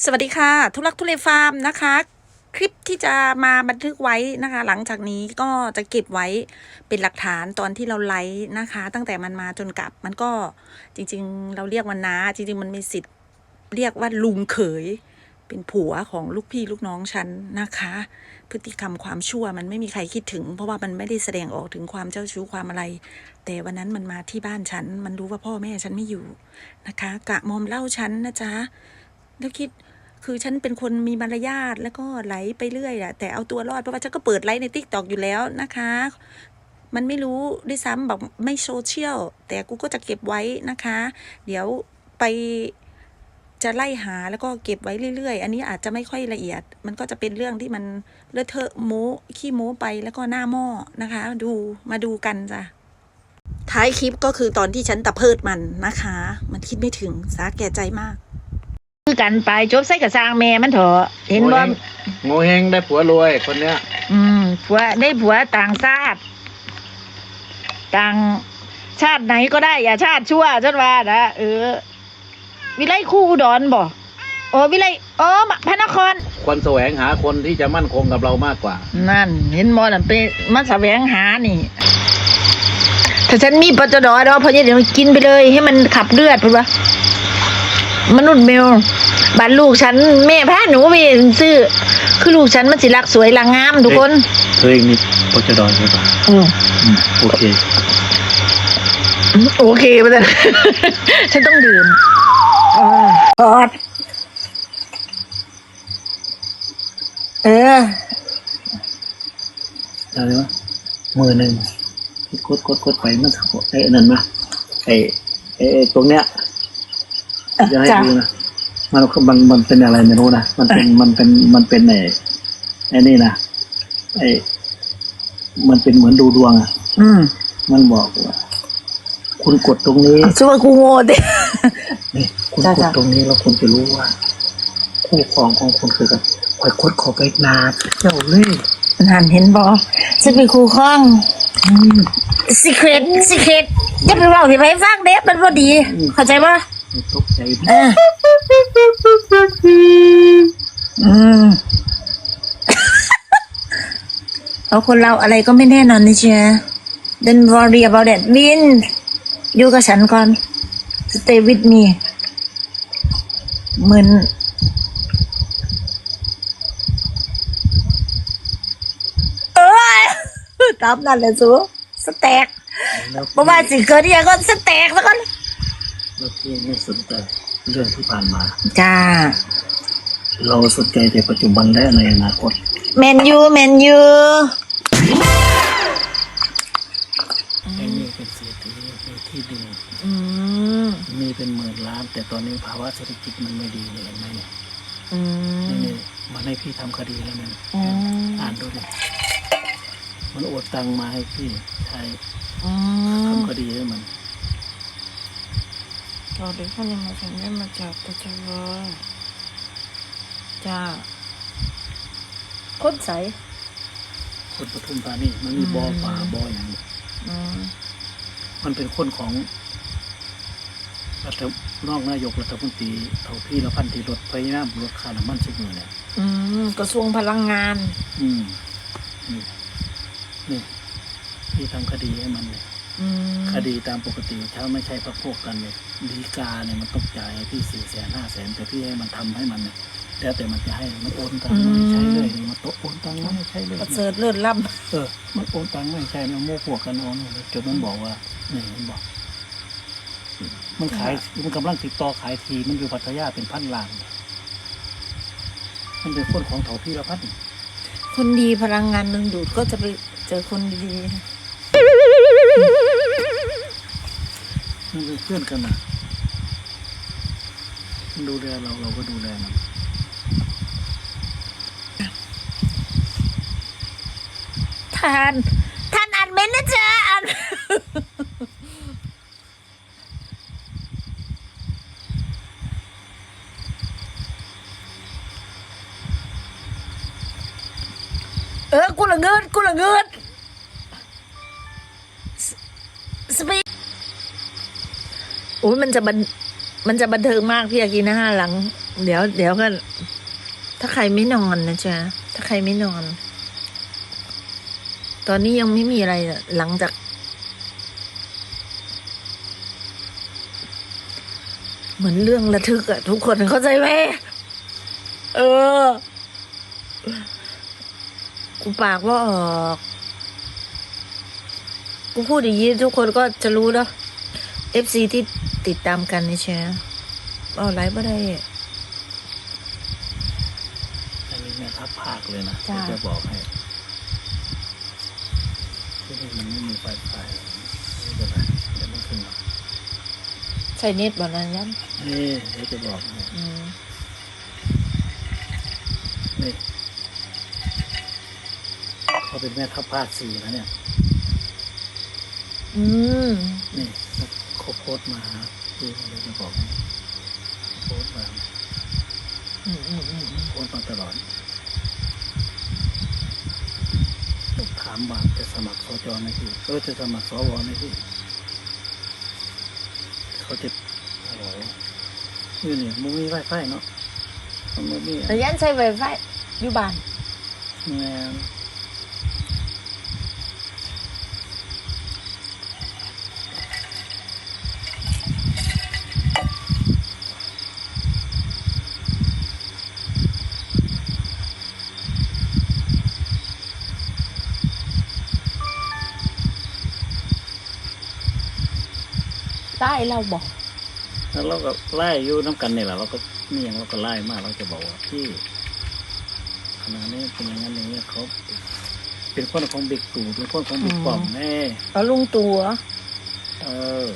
สวัสดีค่ะ ทุลักทุเลฟาร์มนะคะ คลิปที่จะมาบันทึกไว้นะคะ หลังจากนี้ก็จะเก็บไว้เป็นหลักฐานตอนที่เราไลฟ์นะคะ ตั้งแต่มันมาจนกลับมันก็จริง ๆ เราเรียกมันนาจริง ๆ มันมีสิทธิ์เรียกว่าลุงเขย เป็นผัวของลูกพี่ลูกน้องฉันนะคะ พฤติกรรมความชั่วมันไม่มีใครคิดถึง เพราะว่ามันไม่ได้แสดงออกถึงความเจ้าชู้ความอะไร แต่วันนั้นมันมาที่บ้านฉัน มันรู้ว่าพ่อแม่ฉันไม่อยู่นะคะ กะมอมเล่าฉันนะจ๊ะ แล้วคิดคือฉันเป็นคนมีมารยาทแล้วก็ไหลไปเรื่อยอะแต่เอาตัวรอดเพราะว่าฉันก็เปิดไลฟ์ในทิกตอกอยู่แล้วนะคะ มันไม่รู้ด้วยซ้ำบอกไม่โซเชียลแต่กูก็จะเก็บไว้นะคะ เดี๋ยวไปจะไล่หาแล้วก็เก็บไว้เรื่อยๆ อันนี้อาจจะไม่ค่อยละเอียด มันก็จะเป็นเรื่องที่มันเลอะเทอะโม้ขี้โม้ไปแล้วก็หน้าหม้อนะคะ ดูมาดูกันจ้ะท้ายคลิปก็คือตอนที่ฉันตะเพิดมันนะคะ มันคิดไม่ถึงสาแก่ใจมาก คือกันไปจบใส่กับสร้างแม่มันเถอะเห็นว่าโง่เฮงได้ผัวรวยคนเนี้ย อืมผัวได้ผัวต่างชาติ ต่างชาติไหนก็ได้อย่าชาติชั่วฉันว่านะเออ วิไลคู่อุดรบ่โอ้วิไลโอ้มาพระนครควรแสวงหาคนที่จะมั่นคงกับเรามากกว่า นั่น เห็นบ่น่ะไปมาแสวงหานี่ ถ้าฉันมีปจดอเนาะเพราะเดี๋ยวมันกินไปเลย ให้มันขับเลือดไปวะ มนุษย์เมลบ้านลูกฉันแม่พาหนูไปซื้อ คือลูกฉันมันสิรักสวยรักงามทุกคนเธอเองนี่พจดอยใช่ปะอืมโอเคโอเคไปเลยฉันต้องดื่มกอดเอออะไรวะมือหนึ่งที่กดกดกดไปมันสักไอ้นั่นนะไอ้ไอ้ไอ้ตรงเนี้ย จะให้จ้ะดูนะมันก็มันมันเป็นอะไรไม่รู้นะมันเป็นมันเป็นมันเป็นไอ้ไอ้นี่นะไอ้มันเป็นเหมือนดูดวงอะ อืม มันบอกว่าคุณกดตรงนี้ช่วยกูโง่ดินี่คุณจ้ะกดจ้ะตรงนี้แล้วคุณจะรู้ว่า คู่ครองของคุณคือกันคอยกดเขอไปนาเจ้าเล่ห์มันหันเห็นบอฉันเป็นครูข้องสิเครตสิเครตอย่าไปบอกที่ไปฟังเด็มันบ่ดี เข้าใจปะไม่ ตกใจดิเอออืมเอาคนเราอะไรก็ไม่แน่นอนนะเชีย Don't worry about that วินอยู่กับฉันก่อน Stay with me เหมือนเอ้ยตามนั่นแหละสูสแต็กแล้วเพราะว่าสิเกิดอหย่างก็สแต็กแล้วกัน แล้วพี่ไม่สนใจเรื่องที่ผ่านมา จ้า เราสนใจแต่ปัจจุบันและในอนาคต แมนยูแมนยูไอ้นี่เป็นเศรษฐีมีที่ดินอืมมีเป็นหมื่นล้าน แต่ตอนนี้ภาวะเศรษฐกิจมันไม่ดีเลยเห็นไหมเนี่ยอืมนี่นี่มันให้พี่ทำคดีแล้วเนี่ยอืมอ่านดูดิมันโอดตังมาให้พี่ใช้อืมทำคดีให้มัน เราเด็กคนนี้มาถึงได้มาจากตะจวจ้าคนใสคนปทุมธานีมันมีบ่อป่าบ่ออย่างอืมมันเป็นคนของรัฐนอกนายกรัฐมนตรีเท่าพี่ละพันที่ลดพยายามลดค่าน้ำมันสิบหมื่นเนี่ยอืมกระทรวงพลังงาน อืมนี่นี่พี่ทำคดีให้มันเนี่ย อืมคดีตามปกติถ้าไม่ใช่ประพวกกันเนี่ยดีกาเนี่ยมันต้องจ่ายให้พี่สี่แสนห้าแสนแต่พี่ให้มันทำให้มันเนี่ยแล้วแต่มันจะให้มันโอนตังค์มาให้ใช้เลยนี่มันโตโอนตังค์มาให้ใช้เลย ประเสริฐเลิศล่เออ มันโอนตังค์ไม่ใช่มันโม้พวกกันโอนเลยจนมันบอกว่านี่มันบอก มันขาย มันกำลังติดต่อขายที มันอยู่พัทยาเป็นพันล้าน มันเป็นคนของเถาพี่ละพันำคนดีพลังงานดึงดูดก็จะไปเจอคนดี มันเป็นเพื่อนกันนะมันดูแลเราเราก็ดูแลมันท่านท่านอ่านเมนนะจ๊ะอ่านเออกูละเงินกูละเงิน โอ้ยมันจะบันมันจะบันเทิงมากพี่อากินนะหลัง เดี๋ยวเดี๋ยวก็ถ้าใครไม่นอนนะจ๊ะถ้าใครไม่นอน ตอนนี้ยังไม่มีอะไรหลังจาก เหมือนเรื่องระทึกอะทุกคนเข้าใจไหมเออ กูปากว่าออกกูพูดอย่างนี้ทุกคนก็จะรู้แล้ว FC ที่ ติดตามกันนี่ใช่ไหมเอาไลฟ์ไม่ได้ อันนี้แม่ทัพภาคเลยนะจ้ะ จะบอกให้ที่นี่มันไม่มีไฟไฟไม่เป็นไรเดี๋ยวมันขึ้นมาใช่เน็ตบ่นั้นยันนี่เดี๋ยวจะบอกให้ อืมนี่เขาเป็นแม่ทัพภาคสี่นะเนี่ย อืมนี่ เขาโพสต์มาที่ผมเลยจะบอกโพสต์มาอืมอืมอืมอืมโพสต์มาตลอดถามว่าจะสมัครสจไหมพี่เออจะสมัครสวไหมพี่เขาจะโอ้โหนี่นี่มันมีไฟไฟเนาะมันบ่มีแต่ยันใช้ไวไฟอยู่บ้านงา นใต้เราบอกแล้วเราก็ไล่อยู่น้ำกันนี่แหละเราก็นี่ยังเราก็ไล่มากเราจะบอกว่าพี่ขณะนี้เป็นอย่างนั้นอย่างนี้เขาเป็นคนของบิ๊กตู่เป็นคนของบิ๊กป้อมแน่เอาลุงตัว เออ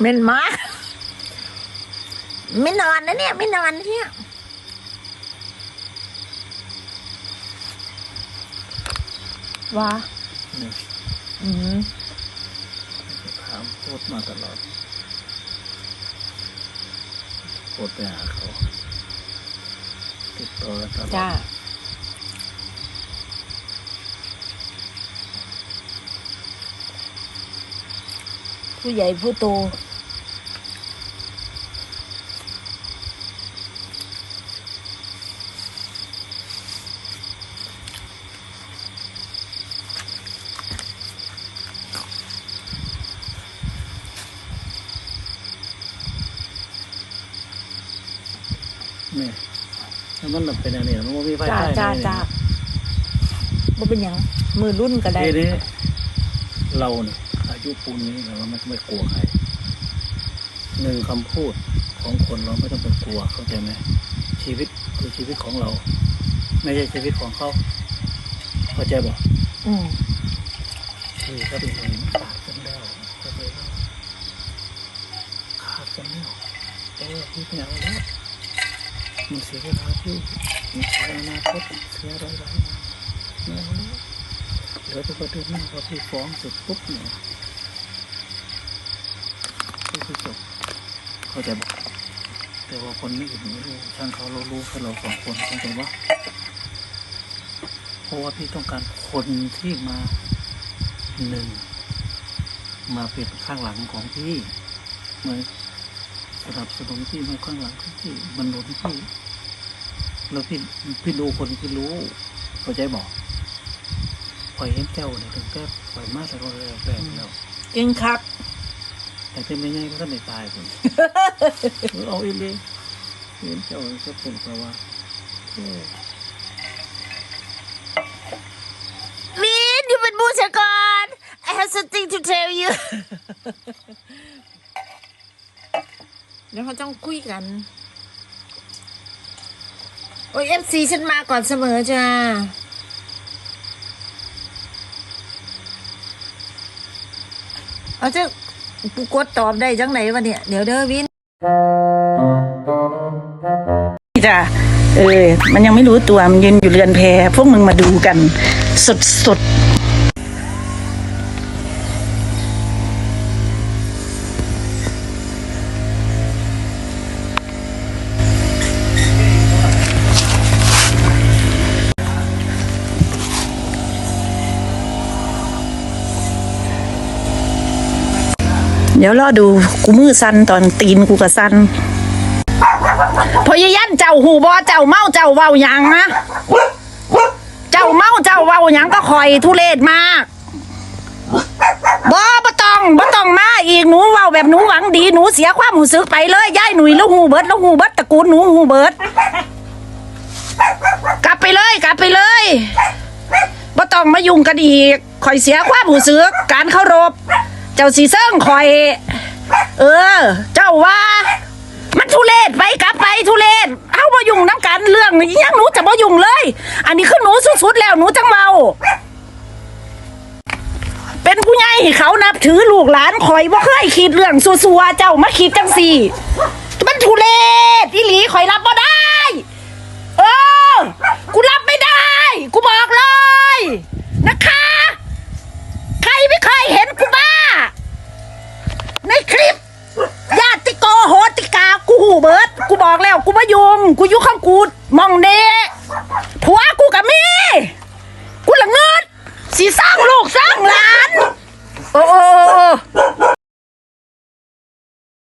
เม่นมาไม่นอนนะเนี่ย ไม่นอนนะเนี่ยว่านี่อืมถามพูดมาตลอดพูดไปหาเขาติดต่อกันตลอดจ้าผู้ใหญ่ผู้โต มันเป็นอะไรมันบ่มีไฟจ้าใต้จ้าเลยจ้าบ่เป็นหยังมือรุ่นก็ได้ ทีนี้เราเนี่ยอายุปูนนี้เราไม่ไม่กลัวใครหนึ่งคำพูดของคนเราไม่ต้องไปกลัวเข้าใจไหมชีวิตคือชีวิตของเรา ไม่ใช่ชีวิตของเขาเข้าใจบอกอืมคือถ้าเป็นอย่างนี้ขาดกันแล้วเข้าใจไหมขาดกันแล้วเออพี่ไม่เอาแล้ว มันเสียเวลาพี่มันเสียอนาคตเสียอะไรหลายอย่างไม่เอาแล้วเดี๋ยวจะปเดินหน้าพอพี่ฟ้องเสร็จปุ๊บเนี่ยก็คือจบเข้าใจบอกแต่ว่าคนไม่อื่นไม่รู้ช่างเขาเรารู้แค่เราสองคนเข้าใจว่าเพราะว่าพี่ต้องการคนที่มาหนึ่งมาเป็นข้างหลังของพี่เหมาสนับสนุนพี่มาข้างหลังของพี่มันหนุนพี่ แล้วพี่พี่ดูคนที่รู้เข้าใจบอกปล่อยเห็นเจ้าเนี่ยถึงแก้ปล่อยมาแต่ก็แรกแรกแล้วเก่งคักแต่ที่ไม่ง่ายก็ไม่ตายคนเอาอีเลยเห็นเจ้าก็เป็นเพราะว่าเออมีนอยู่เป็นบูชากร I have something to tell you เดี๋ยวเขาต้องคุยกัน โอ้ยเอฟซีฉันมาก่อนเสมอจ้าเอาจะกูกดตอบได้จังไหนวะเนี่ย เดี๋ยวเด้อวินจ้าเออ มันยังไม่รู้ตัว มันยืนอยู่เรือนแพพวกมึงมาดูกัน สดสด เดี๋ยวรอดูกูมือสั้นตอนตีนกูกับสั้นพอยยันเจ้าหูบอเจ้าเมาเจ้าเว้าหยังนะเจ้าเมาเจ้าเว้าหยังก็คอยทุเรศมากบอบ่ต้องบ่ต้องมาอีกหนูเว้าแบบหนูหวังดีหนูเสียความหูซึกไปเลยย้ายหนุ่ยล้วหูเบิดล้วหูเบิดตระกูลหนูหูเบิดกลับไปเลยกลับไปเลยบ่ต้องมายุ่งกันอีกคอยเสียความหูซึกการเคารพ จ้าสีเซิงคอย เออ เจ้าว่า มันทุเรศไปกลับไปทุเรศเอาบ่ยุ่งน้ำกันเรื่องนี้ยังหนูจะบ่ยุ่งเลย อันนี้คือหนูสุดๆแล้วหนูจังเมา เป็นผู้ใหญ่เขานับถือลูกหลานคอยบ่เคยคิดเรื่องซัวๆเจ้ามาคิดจังสี่ มันทุเรศอีหลีคอยรับบ่ได้ เออ กูรับไม่ได้ กูบอกเลย